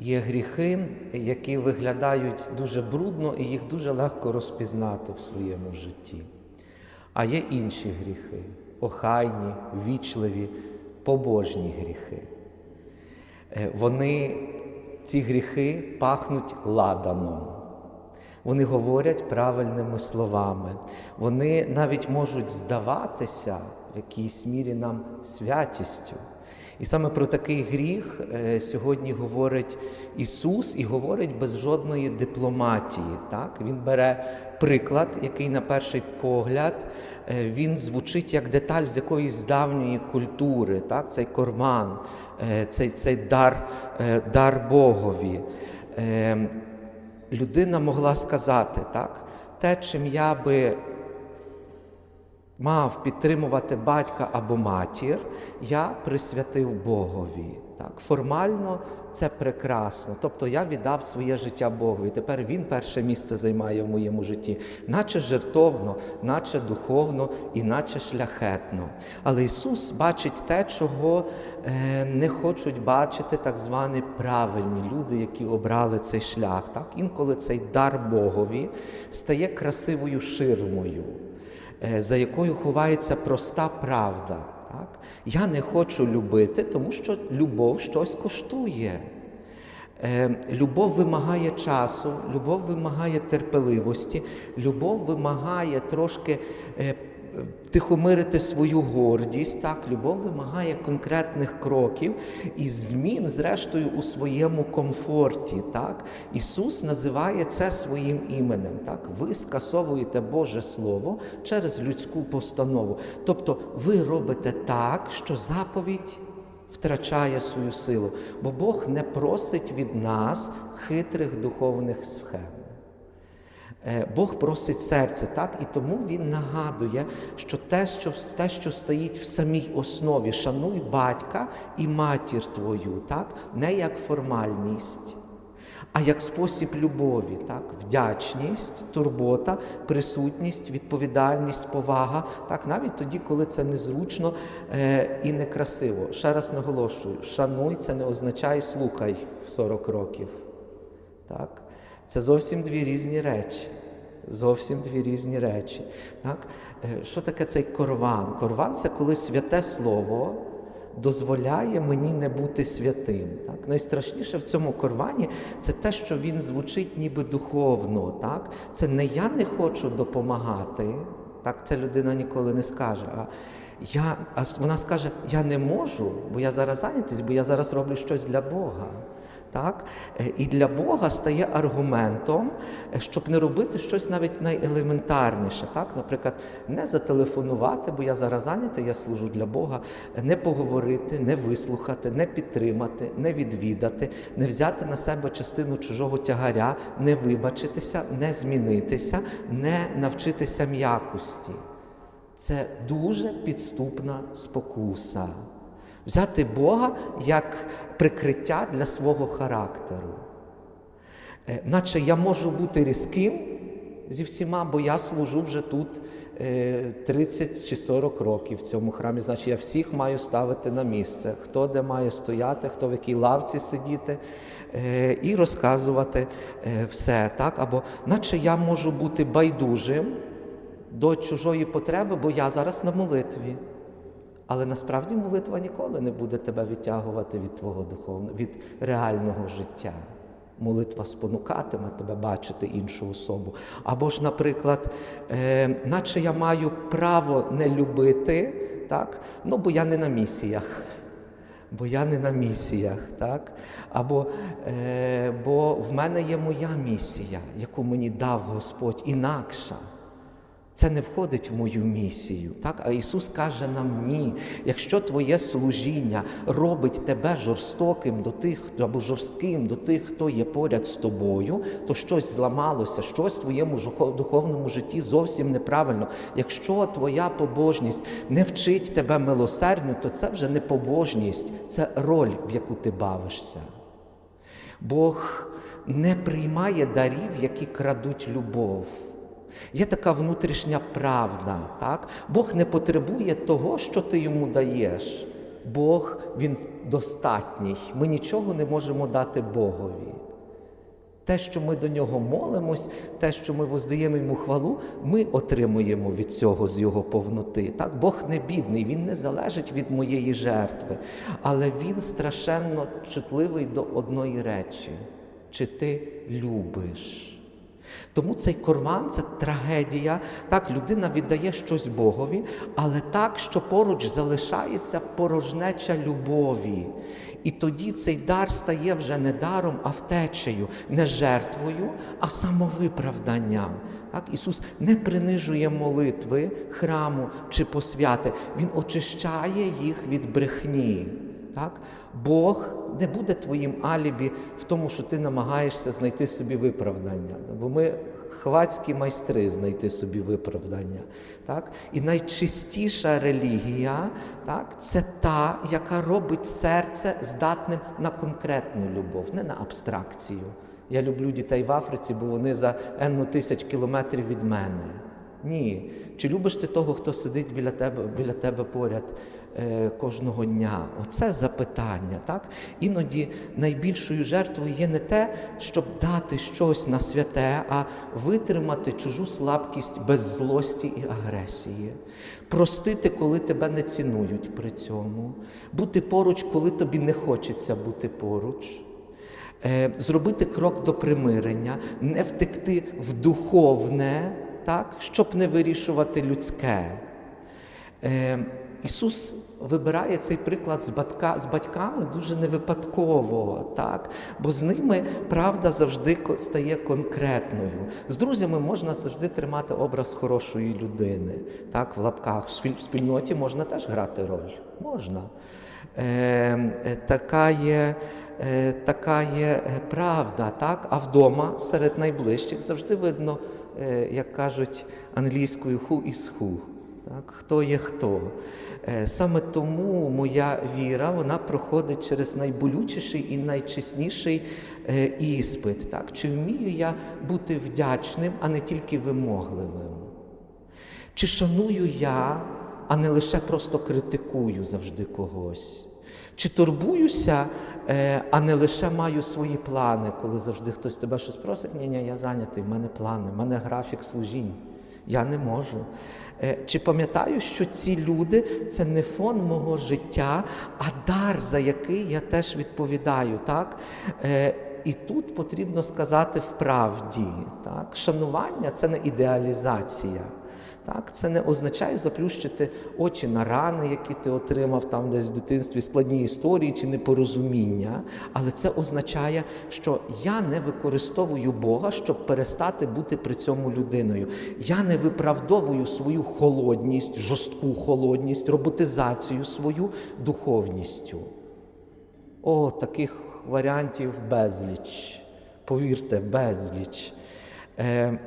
Є гріхи, які виглядають дуже брудно і їх дуже легко розпізнати в своєму житті. А є інші гріхи охайні, вічливі, побожні гріхи. Е, Вони, ці гріхи, пахнуть ладаном. Вони говорять правильними словами. Вони навіть можуть здаватися в якійсь мірі нам святістю. І саме про такий гріх е, сьогодні говорить Ісус і говорить без жодної дипломатії. Так? Він бере приклад, який на перший погляд е, він звучить як деталь з якоїсь давньої культури, так? цей корван, е, цей, цей дар, дар Богові. Людина могла сказати, так, те, чим я би мав підтримувати батька або матір, я присвятив Богові. Так? Формально це прекрасно. Тобто я віддав своє життя Богові. Тепер Він перше місце займає в моєму житті, наче жертовно, наче духовно і наче шляхетно. Але Ісус бачить те, чого е, не хочуть бачити так звані правильні люди, які обрали цей шлях. Так? Інколи цей дар Богові стає красивою ширмою. Е, за якою ховається проста правда. Так? Я не хочу любити, тому що любов щось коштує. Е, Любов вимагає часу, любов вимагає терпеливості, любов вимагає трошки е, тихомирити свою гордість. Так? Любов вимагає конкретних кроків і змін, зрештою, у своєму комфорті. Так? Ісус називає це своїм іменем. Так? Ви скасовуєте Боже Слово через людську постанову. Тобто ви робите так, що заповідь втрачає свою силу, бо Бог не просить від нас хитрих духовних схем. Е, Бог просить серце, так? І тому Він нагадує, що те, що те, що стоїть в самій основі, шануй батька і матір твою, так? не як формальність, а як спосіб любові, так? вдячність, турбота, присутність, відповідальність, повага, так? навіть тоді, коли це незручно е, і некрасиво. Ще раз наголошую, шануй це не означає слухай в 40 років. Так? Це зовсім дві різні речі. Зовсім дві різні речі. Так? Е, Що таке цей корван? Корван це коли святе слово дозволяє мені не бути святим. Так? Найстрашніше в цьому корвані це те, що він звучить ніби духовно. Так? Це не я не хочу допомагати, так ця людина ніколи не скаже. А я, а вона скаже: Я не можу, бо я зараз зайнятий, бо я зараз роблю щось для Бога. Так? Е, І для Бога стає аргументом, е, щоб не робити щось навіть найелементарніше. Так? Наприклад, не зателефонувати, бо я зараз зайнятий, я служу для Бога, е, не поговорити, не вислухати, не підтримати, не відвідати, не взяти на себе частину чужого тягаря, не вибачитися, не змінитися, не навчитися м'якості. Це дуже підступна спокуса. Взяти Бога як прикриття для свого характеру. Е, Наче я можу бути різким зі всіма, бо я служу вже тут е, 30 чи 40 років в цьому храмі. Значить, я всіх маю ставити на місце, хто де має стояти, хто в якій лавці сидіти, е, і розказувати е, все. Так? Або наче я можу бути байдужим до чужої потреби, бо я зараз на молитві. Але насправді молитва ніколи не буде тебе відтягувати від твого духовного, від реального життя. Молитва спонукатиме тебе бачити іншу особу. Або ж, наприклад, е, наче я маю право не любити, так? ну бо я не на місіях. Бо я не на місіях, так? Або е, бо в мене є моя місія, яку мені дав Господь інакша. Це не входить в мою місію. Так? А Ісус каже нам ні. Якщо твоє служіння робить тебе жорстоким до тих, або жорстким до тих, хто є поряд з тобою, то щось зламалося, щось в твоєму духовному житті зовсім неправильно. Якщо твоя побожність не вчить тебе милосердню, то це вже не побожність, це роль, в яку ти бавишся. Бог не приймає дарів, які крадуть любов. Є така внутрішня правда. Так? Бог не потребує того, що ти йому даєш. Бог Він достатній. Ми нічого не можемо дати Богові. Те, що ми до нього молимось, те, що ми воздаємо йому хвалу, ми отримуємо від цього з його повноти. Так, Бог не бідний, він не залежить від моєї жертви, але він страшенно чутливий до одної речі: чи ти любиш? Тому цей корван це трагедія. Так, людина віддає щось Богові, але так, що поруч залишається порожнеча любові. І тоді цей дар стає вже не даром, а втечею, не жертвою, а самовиправданням. Так, Ісус не принижує молитви храму чи посвяти, Він очищає їх від брехні. Так? Бог не буде твоїм алібі в тому, що ти намагаєшся знайти собі виправдання. Бо ми хвацькі майстри знайти собі виправдання. Так? І найчистіша релігія так, це та, яка робить серце здатним на конкретну любов, не на абстракцію. Я люблю дітей в Африці, бо вони за енну тисяч кілометрів від мене. Ні. Чи любиш ти того, хто сидить біля тебе біля тебе поряд е, кожного дня? Оце запитання. Так? Іноді найбільшою жертвою є не те, щоб дати щось на святе, а витримати чужу слабкість без злості і агресії, простити, коли тебе не цінують при цьому, бути поруч, коли тобі не хочеться бути поруч. Е, Зробити крок до примирення, не втекти в духовне, так, щоб не вирішувати людське. Е, Ісус вибирає цей приклад з, батька, з батьками дуже невипадково, так? бо з ними правда завжди стає конкретною. З друзями можна завжди тримати образ хорошої людини. Так, в лапках в спільноті можна теж грати роль. Можна. Е, е, така є, така є е, правда, так? а вдома серед найближчих завжди видно, е, як кажуть англійською who is who. Так, хто є хто. Е, Саме тому моя віра вона проходить через найболючіший і найчесніший е, іспит. Так? Чи вмію я бути вдячним, а не тільки вимогливим? Чи шаную я, а не лише просто критикую завжди когось? Чи турбуюся, е, а не лише маю свої плани, коли завжди хтось тебе щось просить? Ні, ні, я зайнятий, в мене плани, в мене графік служінь. Я не можу. Е, Чи пам'ятаю, що ці люди це не фон мого життя, а дар, за який я теж відповідаю. Так? Е, І тут потрібно сказати вправді. Так? Шанування це не ідеалізація. Так, це не означає заплющити очі на рани, які ти отримав там десь в дитинстві, складні історії чи непорозуміння. Але це означає, що я не використовую Бога, щоб перестати бути при цьому людиною. Я не виправдовую свою холодність, жорстку холодність, роботизацію свою духовністю. О, таких варіантів безліч. Повірте, безліч. Е,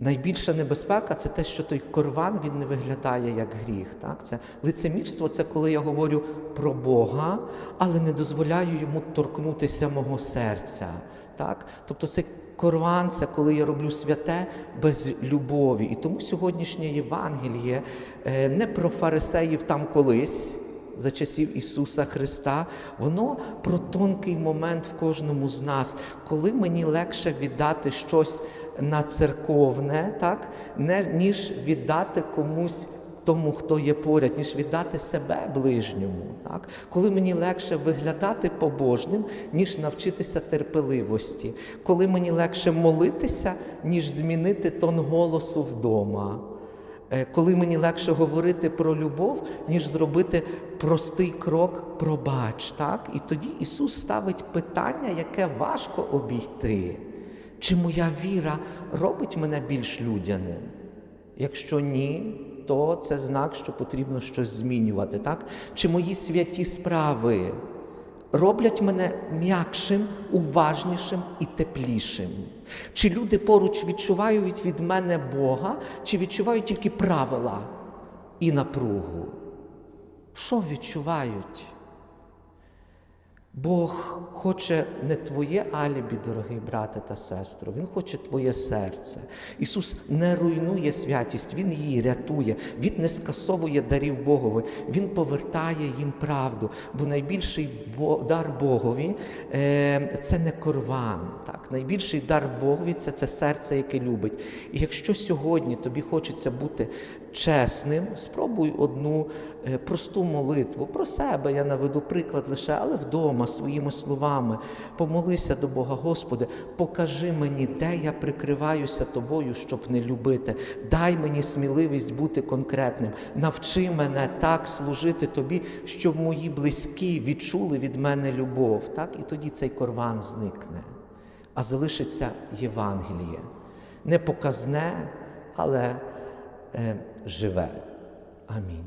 Найбільша небезпека це те, що той корван він не виглядає як гріх. Так? Це лицемірство це коли я говорю про Бога, але не дозволяю йому торкнутися мого серця. Так? Тобто це корван це коли я роблю святе без любові. І тому сьогоднішнє Євангеліє е, не про фарисеїв там колись за часів Ісуса Христа, воно про тонкий момент в кожному з нас, коли мені легше віддати щось на церковне, так, не, ніж віддати комусь. Тому, хто є поряд, ніж віддати себе ближньому, так? коли мені легше виглядати побожним, ніж навчитися терпеливості, коли мені легше молитися, ніж змінити тон голосу вдома. Е, коли мені легше говорити про любов, ніж зробити простий крок пробач. Так? І тоді Ісус ставить питання, яке важко обійти. Чи моя віра робить мене більш людяним? Якщо ні, то це знак, що потрібно щось змінювати. Так? Чи мої святі справи роблять мене м'якшим, уважнішим і теплішим? Чи люди поруч відчувають від мене Бога, чи відчувають тільки правила і напругу? Що відчувають? Бог хоче не твоє алібі, дорогий брате та сестро, Він хоче твоє серце. Ісус не руйнує святість, Він її рятує, Він не скасовує дарів Богові, Він повертає їм правду. Бо найбільший дар Богові е, це не корван. Так? Найбільший дар Богові це, це серце, яке любить. І якщо сьогодні тобі хочеться бути чесним, спробуй одну е, просту молитву про себе. Я наведу приклад лише, але вдома своїми словами. Помолися до Бога, Господи, покажи мені, де я прикриваюся тобою, щоб не любити. Дай мені сміливість бути конкретним. Навчи мене так служити тобі, щоб мої близькі відчули від мене любов. Так? І тоді цей корван зникне, а залишиться Євангеліє. Не показне, але е, живе. Амінь.